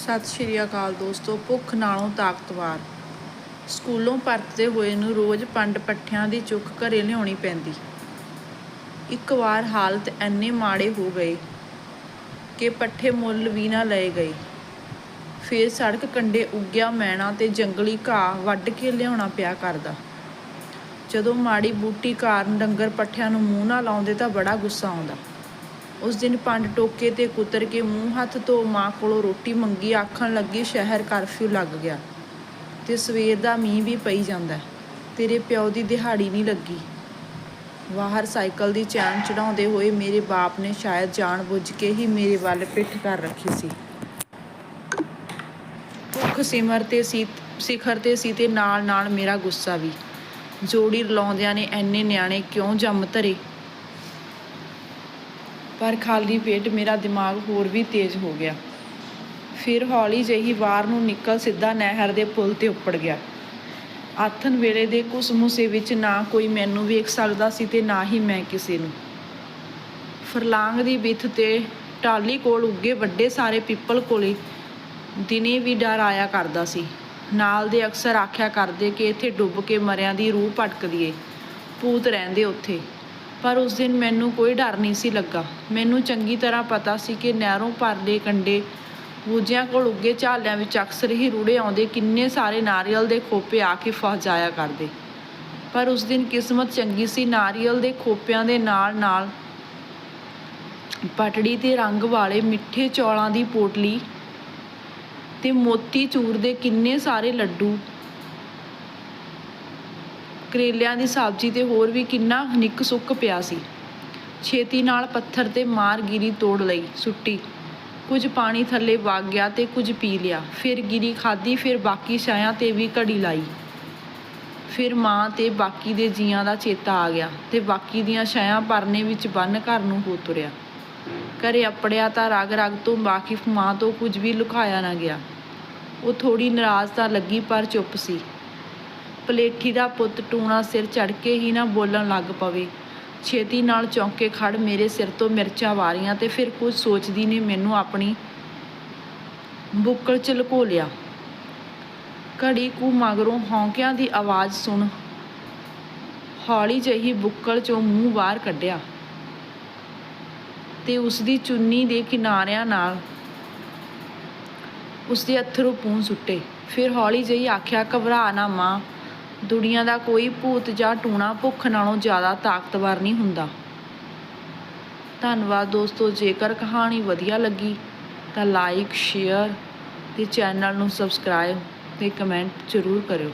ਸਤਿ ਸ਼੍ਰੀ ਅਕਾਲ ਦੋਸਤੋ, ਭੁੱਖ ਨਾਲੋਂ ਤਾਕਤਵਾਰ। ਸਕੂਲੋਂ ਪਰਤਦੇ ਹੋਏ ਨੂੰ ਰੋਜ਼ ਪੰਡ ਪੱਠਿਆਂ ਦੀ ਚੁੱਕ ਘਰੇ ਲਿਆਉਣੀ ਪੈਂਦੀ। ਇੱਕ ਵਾਰ ਹਾਲਤ ਐਨੇ ਮਾੜੇ ਹੋ ਗਏ ਕਿ ਪੱਠੇ ਮੁੱਲ ਵੀ ਨਾ ਲਏ ਗਏ। ਫੇਰ ਸੜਕ ਕੰਢੇ ਉੱਗਿਆ ਮੈਣਾ ਤੇ ਜੰਗਲੀ ਘਾਹ ਵੱਢ ਕੇ ਲਿਆਉਣਾ ਪਿਆ ਕਰਦਾ। ਜਦੋਂ ਮਾੜੀ ਬੂਟੀ ਕਾਰਨ ਡੰਗਰ ਪੱਠਿਆਂ ਨੂੰ ਮੂੰਹ ਨਾ ਲਾਉਂਦੇ ਤਾਂ ਬੜਾ ਗੁੱਸਾ ਆਉਂਦਾ। ਉਸ ਦਿਨ ਪੰਡ ਟੋਕੇ ਤੇ ਕੁਤਰ ਕੇ ਮੂੰਹ ਹੱਥ ਧੋ ਮਾਂ ਕੋਲੋਂ ਰੋਟੀ ਮੰਗੀ, ਆਖਣ ਲੱਗੀ, ਸ਼ਹਿਰ ਕਰਫਿਊ ਲੱਗ ਗਿਆ ਤੇ ਸਵੇਰ ਦਾ ਮੀਂਹ ਵੀ ਪਈ ਜਾਂਦਾ ਤੇਰੇ ਪਿਓ ਦੀ ਦਿਹਾੜੀ ਨਹੀਂ ਲੱਗੀ। ਬਾਹਰ ਸਾਈਕਲ ਦੀ ਚੈਨ ਚੜਾਉਂਦੇ ਹੋਏ ਮੇਰੇ ਬਾਪ ਨੇ ਸ਼ਾਇਦ ਜਾਣ ਬੁੱਝ ਕੇ ਹੀ ਮੇਰੇ ਵੱਲ ਪਿੱਠ ਕਰ ਰੱਖੀ ਸੀ। ਭੁੱਖ ਸਿਮਰ ਤੇ ਸੀ, ਸਿਖਰ ਤੇ ਸੀ ਤੇ ਨਾਲ ਨਾਲ ਮੇਰਾ ਗੁੱਸਾ ਵੀ। ਜੋੜੀ ਰਲਾਉਂਦਿਆਂ ਨੇ ਐਨੇ ਨਿਆਣੇ ਕਿਉਂ ਜੰਮ ਧਰੇ? ਪਰ ਖਾਲੀ ਪੇਟ ਮੇਰਾ ਦਿਮਾਗ ਹੋਰ ਵੀ ਤੇਜ਼ ਹੋ ਗਿਆ। ਫਿਰ ਹੌਲੀ ਜਿਹੀ ਬਾਹਰ ਨੂੰ ਨਿਕਲ ਸਿੱਧਾ ਨਹਿਰ ਦੇ ਪੁਲ ਤੇ ਉੱਪੜ ਗਿਆ। ਆਥਨ ਵੇਲੇ ਦੇ ਕੁਸਮੁਸੇ ਵਿੱਚ ਨਾ ਕੋਈ ਮੈਨੂੰ ਵੇਖ ਸਕਦਾ ਸੀ ਤੇ ਨਾ ਹੀ ਮੈਂ ਕਿਸੇ ਨੂੰ। ਫਰਲਾਂਗ ਦੀ ਵਿੱਥ ਤੇ ਟਾਲੀ ਕੋਲ ਉੱਗੇ ਵੱਡੇ ਸਾਰੇ ਪਿੱਪਲ ਕੋਲੇ ਦਿਨੇ ਵੀ ਡਰ ਆਇਆ ਕਰਦਾ ਸੀ। ਨਾਲ ਦੇ ਅਕਸਰ ਆਖਿਆ ਕਰਦੇ ਕਿ ਇੱਥੇ ਡੁੱਬ ਕੇ ਮਰਿਆਂ ਦੀ ਰੂਹ ਭਟਕਦੀ ਏ। ਭੂਤ ਰਹਿੰਦੇ ਉੱਥੇ। ਪਰ ਉਸ ਦਿਨ ਮੈਨੂੰ ਕੋਈ ਡਰ ਨਹੀਂ ਸੀ ਲੱਗਾ। ਮੈਨੂੰ ਚੰਗੀ ਤਰ੍ਹਾਂ ਪਤਾ ਸੀ ਕਿ ਨਹਿਰੋਂ ਪਰਲੇ ਕੰਡੇ ਬੂਝਿਆਂ ਕੋਲ ਉੱਗੇ ਝਾਲਿਆਂ ਵਿੱਚ ਅਕਸਰ ਹੀ ਰੂੜੇ ਆਉਂਦੇ, ਕਿੰਨੇ ਸਾਰੇ ਨਾਰੀਅਲ ਦੇ ਖੋਪੇ ਆ ਕੇ ਫਸ ਜਾਇਆ ਕਰਦੇ। ਪਰ ਉਸ ਦਿਨ ਕਿਸਮਤ ਚੰਗੀ ਸੀ, ਨਾਰੀਅਲ ਦੇ ਖੋਪਿਆਂ ਦੇ ਨਾਲ ਨਾਲ ਪਟੜੀ ਤੇ ਰੰਗ ਵਾਲੇ ਮਿੱਠੇ ਚੌਲਾਂ ਦੀ ਪੋਟਲੀ ਤੇ ਮੋਤੀ ਚੂਰ ਦੇ ਕਿੰਨੇ ਸਾਰੇ ਲੱਡੂ ਕਰੇਲਿਆਂ ਦੀ ਸਬਜ਼ੀ ਤੇ ਹੋਰ ਵੀ ਕਿੰਨਾ ਨਿੱਕ ਸੁੱਕ ਪਿਆ ਸੀ। ਛੇਤੀ ਨਾਲ ਪੱਥਰ ਤੇ ਮਾਰ ਗਿਰੀ ਤੋੜ ਲਈ, ਸੁੱਟੀ। ਕੁਝ ਪਾਣੀ ਥੱਲੇ ਵਗ ਗਿਆ ਤੇ ਕੁਝ ਪੀ ਲਿਆ। ਫਿਰ ਗਿਰੀ ਖਾਧੀ, ਫਿਰ ਬਾਕੀ ਛਾਇਆਂ ਤੇ ਵੀ ਘੜੀ ਲਾਈ। ਫਿਰ ਮਾਂ ਤੇ ਬਾਕੀ ਦੇ ਜੀਆਂ ਦਾ ਚੇਤਾ ਆ ਗਿਆ ਤੇ ਬਾਕੀ ਦੀਆਂ ਛਾਇਆਂ ਪਰਨੇ ਵਿੱਚ ਬੰਨ ਘਰ ਨੂੰ ਹੋ ਤੁਰਿਆ। ਘਰੇ ਅਪੜਿਆ ਤਾਂ ਰਗ ਰਗ ਤੋਂ ਵਾਕਿਫ ਮਾਂ ਤੋਂ ਕੁਝ ਵੀ ਲੁਕਾਇਆ ਨਾ ਗਿਆ। ਉਹ ਥੋੜੀ ਨਾਰਾਜ਼ ਤਾਂ ਲੱਗੀ ਪਰ ਚੁੱਪ ਸੀ। ਪਲੇਠੀ ਦਾ ਪੁੱਤ ਟੂਣਾ ਸਿਰ ਚੜ ਕੇ ਹੀ ਨਾ ਬੋਲਣ ਲੱਗ ਪਵੇ। ਛੇਤੀ ਨਾਲ ਚੌਂਕੇ ਖੜ ਮੇਰੇ ਸਿਰ ਤੋਂ ਮਿਰਚਾਂ ਵਾਰੀਆਂ ਤੇ ਫਿਰ ਕੁਝ ਸੋਚਦੀ ਨੇ ਮੈਨੂੰ ਆਪਣੀ ਬੁੱਕਲ ਚ ਲੁਕੋ ਲਿਆ ਘੜੀ ਕੁ ਮਗਰੋਂ ਹੌਂਕਿਆਂ ਦੀ ਆਵਾਜ਼ ਸੁਣ ਹੌਲੀ ਜਹੀ ਬੁੱਕਲ ਚੋਂ ਮੂੰਹ ਬਾਹਰ ਕੱਢਿਆ ਤੇ ਉਸ ਦੀ ਚੁੰਨੀ ਦੇ ਕਿਨਾਰਿਆਂ ਨਾਲ ਉਸ ਦੇ ਅਥਰੂ ਪੂੰਝ ਸੁੱਟੇ। ਫਿਰ ਹੌਲੀ ਜਹੀ ਆਖਿਆ, ਘਬਰਾ ਨਾ ਮਾਂ ਦੁਨੀਆ ਦਾ ਕੋਈ ਭੂਤ ਜਾਂ ਟੂਣਾ ਭੁੱਖ ਨਾਲੋਂ ਜ਼ਿਆਦਾ ਤਾਕਤਵਰ ਨਹੀਂ ਹੁੰਦਾ। ਧੰਨਵਾਦ ਦੋਸਤੋ, ਜੇਕਰ ਕਹਾਣੀ ਵਧੀਆ ਲੱਗੀ ਤਾਂ ਲਾਈਕ ਸ਼ੇਅਰ ਤੇ ਚੈਨਲ ਨੂੰ ਸਬਸਕ੍ਰਾਈਬ ਤੇ ਕਮੈਂਟ ਜ਼ਰੂਰ ਕਰਿਓ।